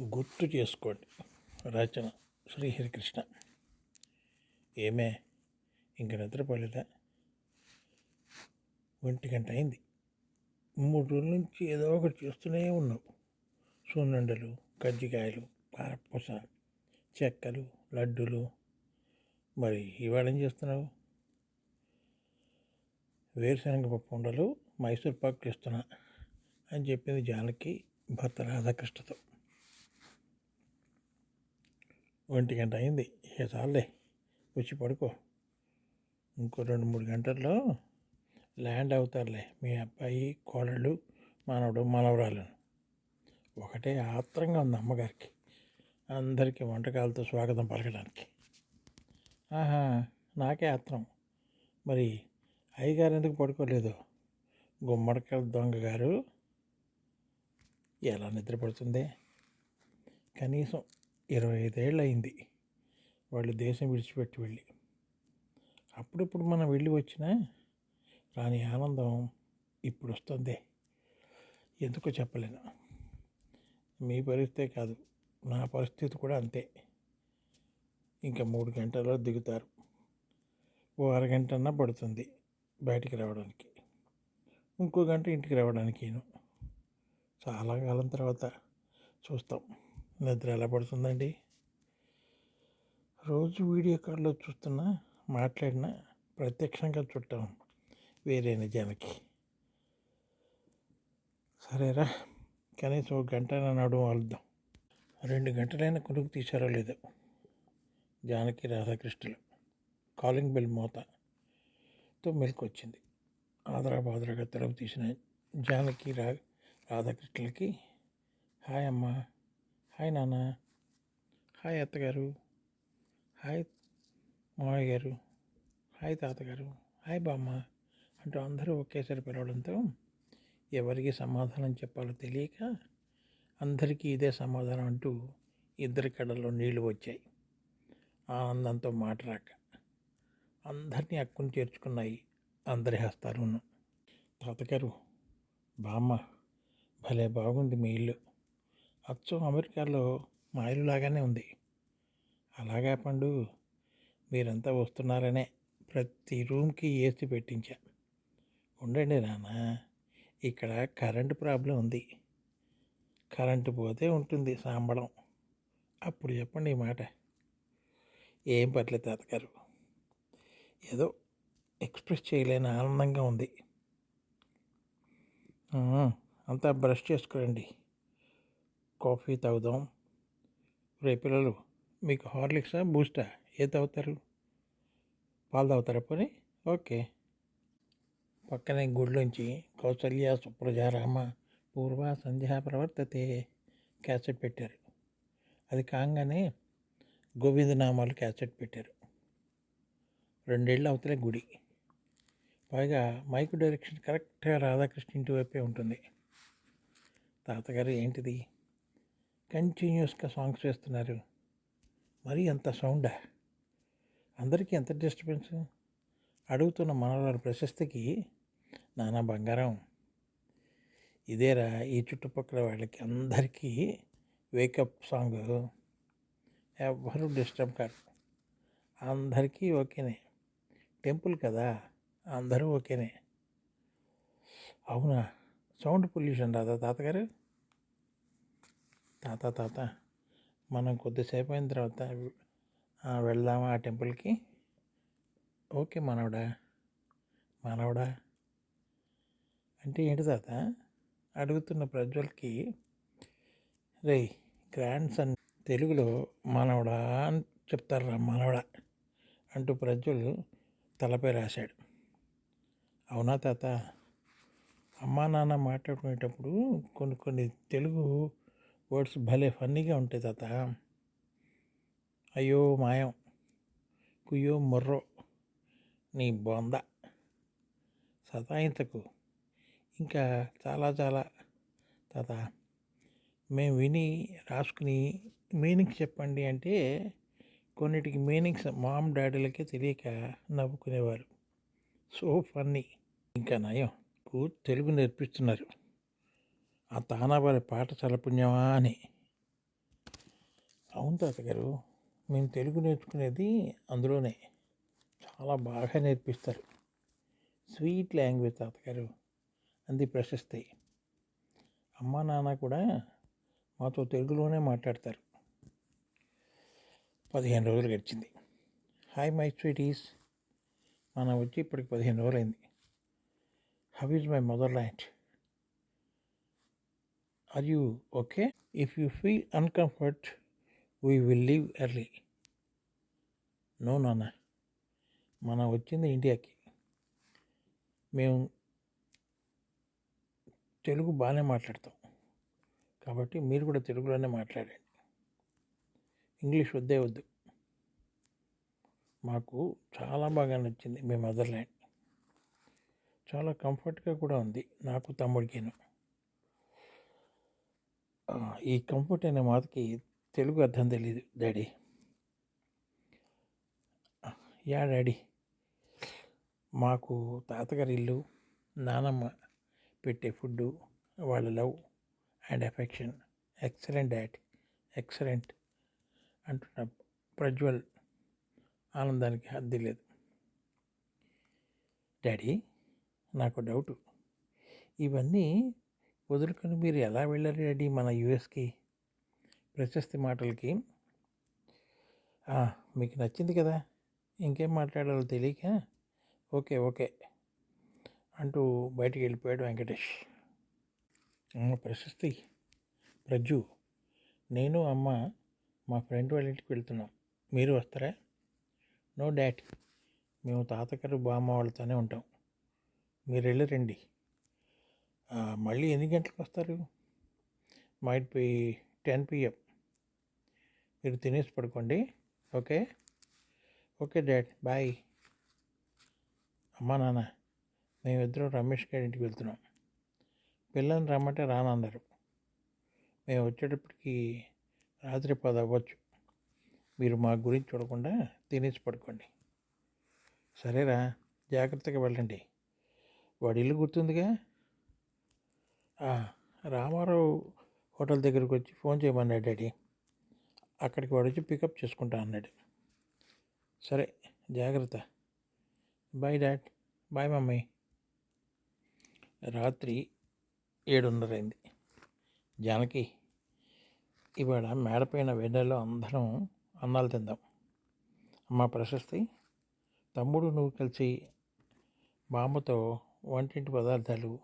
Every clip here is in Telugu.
గుర్తు చేసుకోండి. రచన శ్రీహరికృష్ణ. ఏమే? ఇంక నిద్రపోలేదా? ఒంటి గంట అయింది. మూడు రోజుల నుంచి ఏదో ఒకటి చేస్తూనే ఉన్నావు. సున్నుండలు కజ్జికాయలు కారపూస చెక్కలు లడ్డూలు. మరి ఇవాళ ఏం చేస్తున్నావు? వేరుశనగ పప్పు ఉండలు మైసూర్ పాకు చేస్తున్నా అని చెప్పింది జానకి భర్త రాధాకృష్ణతో. ఒంటి గంట అయింది. ఇక చాలే వచ్చి పడుకో. ఇంకో రెండు మూడు గంటల్లో ల్యాండ్ అవుతారులే. మీ అబ్బాయి కోడళ్ళు మనవడు మనవరాలు. ఒకటే ఆత్రంగా ఉంది అమ్మగారికి. అందరికీ వంటకాలతో స్వాగతం పలకడానికి. ఆహా నాకే ఆత్రం. మరి అయ్యగారు ఎందుకు పడుకోలేదు? గుమ్మడికాయల దొంగ గారు ఎలా నిద్రపడుతుంది? కనీసం ఇరవై ఐదేళ్ళు అయింది వాళ్ళు దేశం విడిచిపెట్టి వెళ్ళి. అప్పుడప్పుడు మనం వెళ్ళి వచ్చినా రాని ఆనందం ఇప్పుడు వస్తుంది ఎందుకో చెప్పలేను. మీ పరిస్థితే కాదు. నా పరిస్థితి కూడా అంతే. ఇంకా మూడు గంటల్లో దిగుతారు. ఓ అరగంటన్నా పడుతుంది బయటికి రావడానికి. ఇంకో గంట ఇంటికి రావడానికి చాలా కాలం తర్వాత చూస్తాం. నిద్ర ఎలా పడుతుందండి? రోజు వీడియో కాల్లో చూస్తున్నా మాట్లాడినా ప్రత్యక్షంగా చుట్టాం వేరే నిజానికి సరేరా కనీసం ఒక గంట నడవ వాళ్దాం రెండు గంటలైనా కొనుక్కు తీశారో లేదో. జానకి రాధాకృష్ణులు. కాలింగ్ బెల్ మోతతో మెలకు వచ్చింది ఆదరా బాదరాగా తలుపు తీసిన జానకి రా రాధాకృష్ణులకి హాయ్ అమ్మా హాయ్ నాన్న. హాయ్ అత్తగారు. హాయ్ మామయ్య గారు. హాయ్ తాతగారు. హాయ్ బామ్మ అంటూ అందరూ ఒకేసారి పిలవడంతో ఎవరికి సమాధానం చెప్పాలో తెలియక అందరికీ ఇదే సమాధానం అంటూ ఇద్దరి కడల్లో నీళ్ళు వచ్చాయి. ఆనందంతో మాట రాక అందరినీ అక్కును చేర్చుకున్నాయి అందరి హస్తాలును. తాతగారు బామ్మ భలే బాగుంది మీ ఇల్లు. అచ్చం అమెరికాలో మా ఇల్లు లాగానే ఉంది. అలాగా పండు మీరంతా వస్తున్నారనే ప్రతి రూమ్కి ఏసీ పెట్టించా. ఉండండి నాన్న ఇక్కడ కరెంటు ప్రాబ్లం ఉంది. కరెంటు పోతే ఉంటుంది సాంబడం అప్పుడు చెప్పండి ఈ మాట. ఏం పర్లేదు తాతగారు. ఏదో ఎక్స్ప్రెస్ చేయలేని ఆనందంగా ఉంది. అంతా బ్రష్ చేసుకోండి కాఫీ తాగుదాం. రే పిల్లలు మీకు హార్లిక్సా బూస్టా? ఏ తాగుతారు? పాలు తాగుతారా పోనీ? ఓకే. పక్కనే గుడిలోంచి కౌసల్య సుప్రజారామ పూర్వ సంధ్యా ప్రవర్తతే క్యాసెట్ పెట్టారు. అది కాగానే గోవిందనామాలు క్యాసెట్ పెట్టారు. రెండేళ్ళు అవతలే గుడి. పైగా మైక్ డైరెక్షన్ కరెక్ట్గా రాధాకృష్ణ ఇంటి వైపే ఉంటుంది. తాతగారు ఏంటిది? కంటిన్యూస్గా సాంగ్స్ వేస్తున్నారు. మరీ అంత సౌండా? అందరికీ ఎంత డిస్టర్బెన్స్? అడుగుతున్న మనవారి ప్రశస్తికి నానా బంగారం. ఇదేరా ఈ చుట్టుపక్కల వాళ్ళకి అందరికీ వేకప్ సాంగ్. ఎవరు డిస్టర్బ్ కాదు అందరికీ ఓకేనే. టెంపుల్ కదా? అందరూ ఓకేనే. అవునా? సౌండ్ పొల్యూషన్ రాదా తాతగారు? తాత తాత మనం కొద్దిసేపు అయిన తర్వాత వెళ్దామా ఆ టెంపుల్కి? ఓకే మనవడా మనవడా. అంటే ఏంటి తాత? అడుగుతున్న ప్రజ్వల్కి రే గ్రాండ్ సన్ తెలుగులో మనవడా అని చెప్తారా మనవడా అంటూ ప్రజ్వల్ తలపై రాశాడు. అవునా తాత? అమ్మా నాన్న మాట్లాడుకునేటప్పుడు కొన్ని కొన్ని తెలుగు వర్డ్స్ భలే ఫన్నీగా ఉంటాయి తాత. అయ్యో మాయం. కుయ్యో మొర్రో. నీ బొంద. సతాయింతకు. ఇంకా చాలా చాలా. తాత మేము విని రాసుకుని మీనింగ్స్ చెప్పండి అంటే కొన్నిటికి మీనింగ్స్ మామ్ డాడీలకే తెలియక నవ్వుకునేవారు. So funny. ఇంకా నయం. తెలుగు నేర్పిస్తున్నారు. ఆ తానాబారి పాట చలపుణ్యమా అని. అవును తాతగారు మేము తెలుగు నేర్చుకునేది అందులోనే. చాలా బాగా నేర్పిస్తారు. స్వీట్ లాంగ్వేజ్ తాతగారు అంది ప్రశస్తి. అమ్మ నాన్న కూడా మాతో తెలుగులోనే మాట్లాడతారు. పదిహేను రోజులు గడిచింది. Hi my sweeties. మనం వచ్చి ఇప్పటికి పదిహేను రోజులైంది. How is my motherland are you okay if you feel uncomfort we will leave early no నాన్న మనం వచ్చింది ఇండియాకి మేము తెలుగు బాగానే మాట్లాడతాం. కాబట్టి మీరు కూడా తెలుగులోనే మాట్లాడండి. ఇంగ్లీష్ వద్దే వద్దు. మాకు చాలా బాగా నచ్చింది మీ మదర్ల్యాండ్ చాలా కంఫర్ట్గా కూడా ఉంది. నాకు తమ్ముడికిను. ఈ కంఫర్ట్ అనే మాటకి తెలుగు అర్థం తెలియదు డాడీ. Yeah daddy. మాకు తాతగారి ఇల్లు నానమ్మ పెట్టే ఫుడ్డు వాళ్ళ love and affection. Excellent dad excellent అంటున్న ప్రజ్వల్ ఆనందానికి హద్ది లేదు. డాడీ నాకు డౌటు. ఇవన్నీ వదులుకొని మీరు ఎలా వెళ్ళారు డాడీ మన యుఎస్కి? ప్రశస్తి మాటలకి. మీకు నచ్చింది కదా? ఇంకేం మాట్లాడాలో తెలియక ఓకే ఓకే అంటూ బయటికి వెళ్ళిపోయాడు వెంకటేష్. ప్రశస్తి. ప్రజ్జు నేను అమ్మ మా ఫ్రెండ్ వాళ్ళ ఇంటికి వెళ్తున్నాం. మీరు వస్తారా? నో డాడ్ మేము తాతగారు బామ్మ వాళ్ళతోనే ఉంటాం. మీరు వెళ్ళి రండి. మళ్ళీ ఎన్ని గంటలకు వస్తారు? Might be ten PM. మీరు తినేసి పడుకోండి. ఓకే? Okay dad. బాయ్. అమ్మా నాన్న మేమిద్దరం రమేష్ గారి ఇంటికి వెళ్తున్నాం. పిల్లల్ని రమ్మంటే రానన్నారు. మేము వచ్చేటప్పటికి రాత్రి పది అవ్వచ్చు. మీరు మా గురించి చూడకుండా తినేసి పడుకోండి. సరేరా జాగ్రత్తగా వెళ్ళండి. వాడి ఇల్లు గుర్తుందిగా? రామారావు హోటల్ దగ్గరికి వచ్చి ఫోన్ చేయమన్నాడు డాడీ అక్కడికి వాడు వచ్చి పికప్ చేసుకుంటా అన్నాడు. సరే జాగ్రత్త. Bye dad bye mummy. రాత్రి ఏడున్నర అయింది జానకి ఇవాళ మేడపైన వెన్నెలో అందరం అన్నాలు తిందాం. అమ్మ ప్రశస్తి. తమ్ముడు నువ్వు కలిసి బామ్మతో వంటింటి పదార్థాలు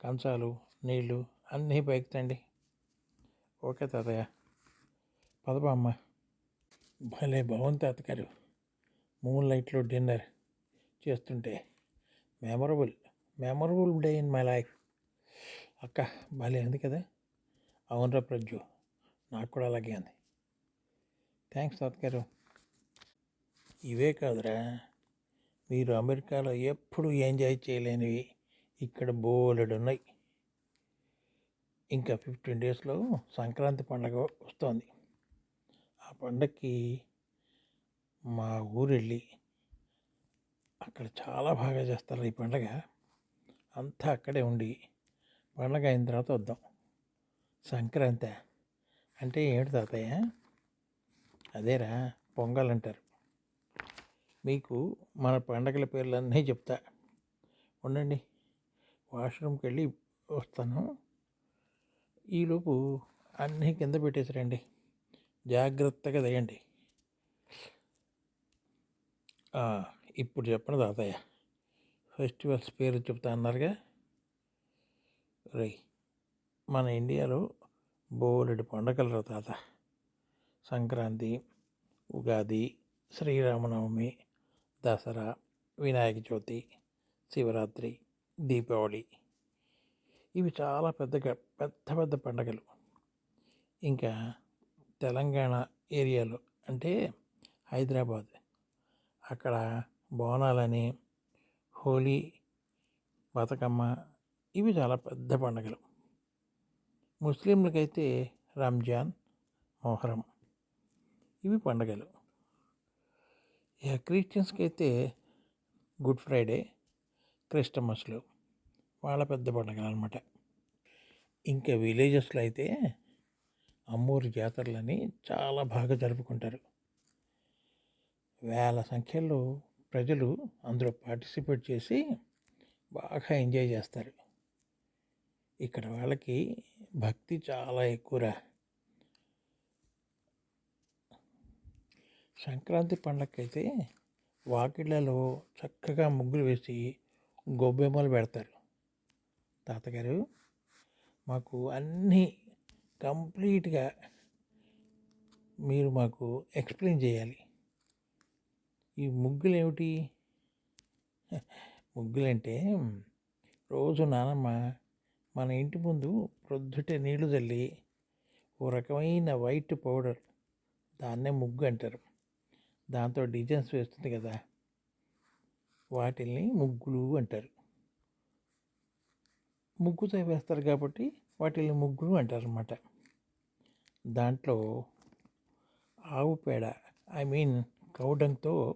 కంచాలు నీళ్ళు అన్నీ పైకి తండి. ఓకే తాతయ్య. పదబామ్మ భలే బాగుంది తాతగారు. మూన్ లైట్లో డిన్నర్ చేస్తుంటే. Memorable memorable day in my life. అక్క భలే ఉంది కదా. అవునరా ప్రజ్జు నాకు కూడా అలాగే ఉంది. థ్యాంక్స్ తాతగారు. ఇవే కాదురా. మీరు అమెరికాలో ఎప్పుడు ఎంజాయ్ చేయలేనివి. ఇక్కడ బోలెడు ఉన్నాయి ఇంకా ఫిఫ్టీన్ డేస్లో సంక్రాంతి పండగ వస్తుంది. ఆ పండగకి మా ఊరు వెళ్ళి అక్కడ చాలా బాగా చేస్తారు ఈ పండగ. అంతా అక్కడే ఉండి పండగ అయిన తర్వాత వద్దాం. సంక్రాంతి అంటే ఏమిటి తాతయ్య? అదేరా పొంగల్ అంటారు. మీకు మన పండగల పేర్లన్నీ చెప్తా. ఉండండి. వాష్రూమ్కి వెళ్ళి వస్తాను. ఈలోపు అన్నీ కింద పెట్టేసిరండి. జాగ్రత్తగా వేయండి ఇప్పుడు చెప్పండి తాతయ్య. ఫెస్టివల్స్ పేరు చెప్తా అన్నారుగా. రై మన ఇండియాలో బోలెడు పండగలు తాత? సంక్రాంతి ఉగాది శ్రీరామనవమి దసరా వినాయక చవితి శివరాత్రి దీపావళి. ఇవి చాలా పెద్దగా పెద్ద పెద్ద పండగలు. ఇంకా తెలంగాణ ఏరియాలో అంటే హైదరాబాద్. అక్కడ బోనాలని హోలీ బతుకమ్మ ఇవి చాలా పెద్ద పండగలు. ముస్లింలకైతే రంజాన్ మొహరం ఇవి పండగలు. క్రిస్టియన్స్కి అయితే గుడ్ ఫ్రైడే క్రిస్టమస్లు వాళ్ళ పెద్ద పండుగలు అనమాట ఇంకా విలేజెస్లో అయితే అమ్మూరి జాతరలని చాలా బాగా జరుపుకుంటారు. వేల సంఖ్యలో ప్రజలు అందులో పార్టిసిపేట్ చేసి బాగా ఎంజాయ్ చేస్తారు. ఇక్కడ వాళ్ళకి భక్తి చాలా ఎక్కువరా. సంక్రాంతి పండగకైతే వాకిళ్ళలో చక్కగా ముగ్గులు వేసి గొబ్బెమ్మలు పెడతారు. తాతగారు మాకు అన్నీ కంప్లీట్గా మీరు మాకు ఎక్స్ప్లెయిన్ చేయాలి. ఈ ముగ్గులు ఏమిటి ముగ్గులంటే రోజు నానమ్మ మన ఇంటి ముందు ప్రొద్దుటే నీళ్ళు చల్లి ఓ రకమైన వైట్ పౌడర్ దాన్నే ముగ్గు అంటారు. దాంతో డిజైన్స్ వేస్తుంది కదా వాటిల్ని ముగ్గులు అంటారు. ముగ్గుతో వేస్తారు కాబట్టి వాటిని ముగ్గులు అంటారు అన్నమాట దాంట్లో ఆవు పేడ ఐ మీన్ కౌడంతో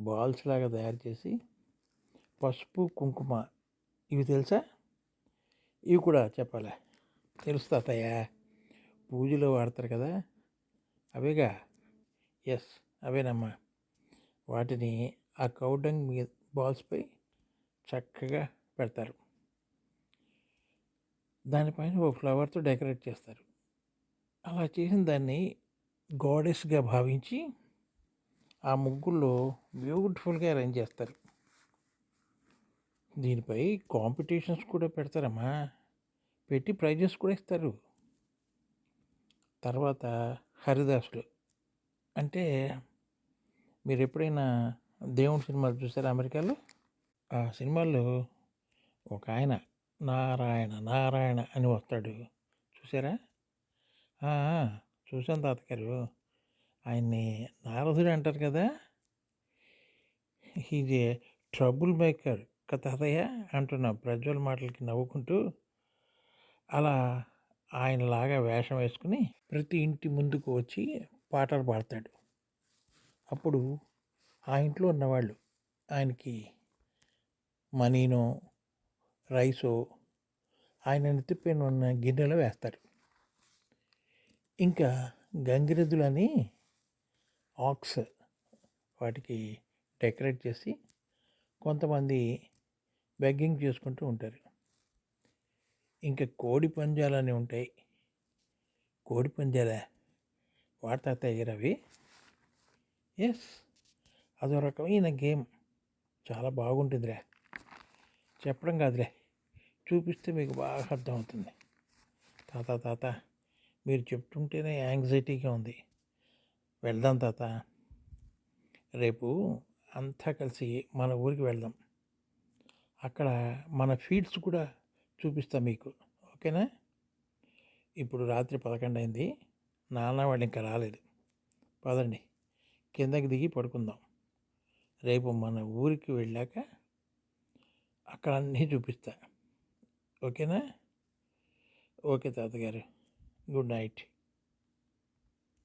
బాల్స్ లాగా తయారు చేసి పసుపు కుంకుమ ఇవి తెలుసా? ఇవి కూడా చెప్పాలా? తెలుస్తాతయ్య పూజలో వాడతారు కదా? అవేగా? ఎస్ అవేనమ్మా. వాటిని ఆ కౌడంగ్ మీద బాల్స్పై చక్కగా పెడతారు. దానిపైన ఒక ఫ్లవర్తో డెకరేట్ చేస్తారు. అలా చేసిన దాన్ని గాడెస్గా భావించి ఆ ముగ్గుల్లో బ్యూటిఫుల్గా అరేంజ్ చేస్తారు. దీనిపై కాంపిటీషన్స్ కూడా పెడతారమ్మా. పెట్టి ప్రైజెస్ కూడా ఇస్తారు. తర్వాత హరిదాసులు. అంటే మీరు ఎప్పుడైనా దేవుని సినిమాలు చూసారా అమెరికాలో? ఆ సినిమాల్లో ఒక ఆయన నారాయణ నారాయణ అని వస్తాడు. చూసారా చూశాను తాతగారు. ఆయన్ని నారదుడు అంటారు కదా? ఇది ట్రబుల్ మేకర్. కదా తాతయ్య అంటున్నా ప్రజ్వల్ మాటలకి నవ్వుకుంటూ అలా ఆయనలాగా వేషం వేసుకుని ప్రతి ఇంటి ముందుకు వచ్చి పాటలు పాడతాడు. అప్పుడు ఆ ఇంట్లో ఉన్నవాళ్ళు ఆయనకి మనీనో రైసో ఆయన నెత్తిపైన ఉన్న గిన్నెలో వేస్తారు. ఇంకా గంగిరెద్దులని ఆక్స్ వాటికి డెకరేట్ చేసి కొంతమంది బెగ్గింగ్ చేసుకుంటూ ఉంటారు. ఇంకా కోడి పంజాలని ఉంటాయి. కోడి పంజాలా వాడతా తయారు అవి? ఎస్ అదో రకమైన గేమ్. చాలా బాగుంటుందిరా. చెప్పడం కాదులే చూపిస్తే మీకు బాగా అర్థమవుతుంది. తాత తాత మీరు చెప్తుంటేనే యాంగ్జైటీగా ఉంది. వెళ్దాం తాత. రేపు అంతా కలిసి మన ఊరికి వెళ్దాం. అక్కడ మన ఫీడ్స్ కూడా చూపిస్తా మీకు. ఓకేనా? ఇప్పుడు రాత్రి పదకొండు అయింది. నాన్న వాళ్ళు ఇంకా రాలేదు. పదండి. కిందకి దిగి పడుకుందాం. రేపు మన ఊరికి వెళ్ళాక అక్కడ అన్నీ చూపిస్తా. ఓకేనా ఓకే తాతగారు గుడ్ నైట్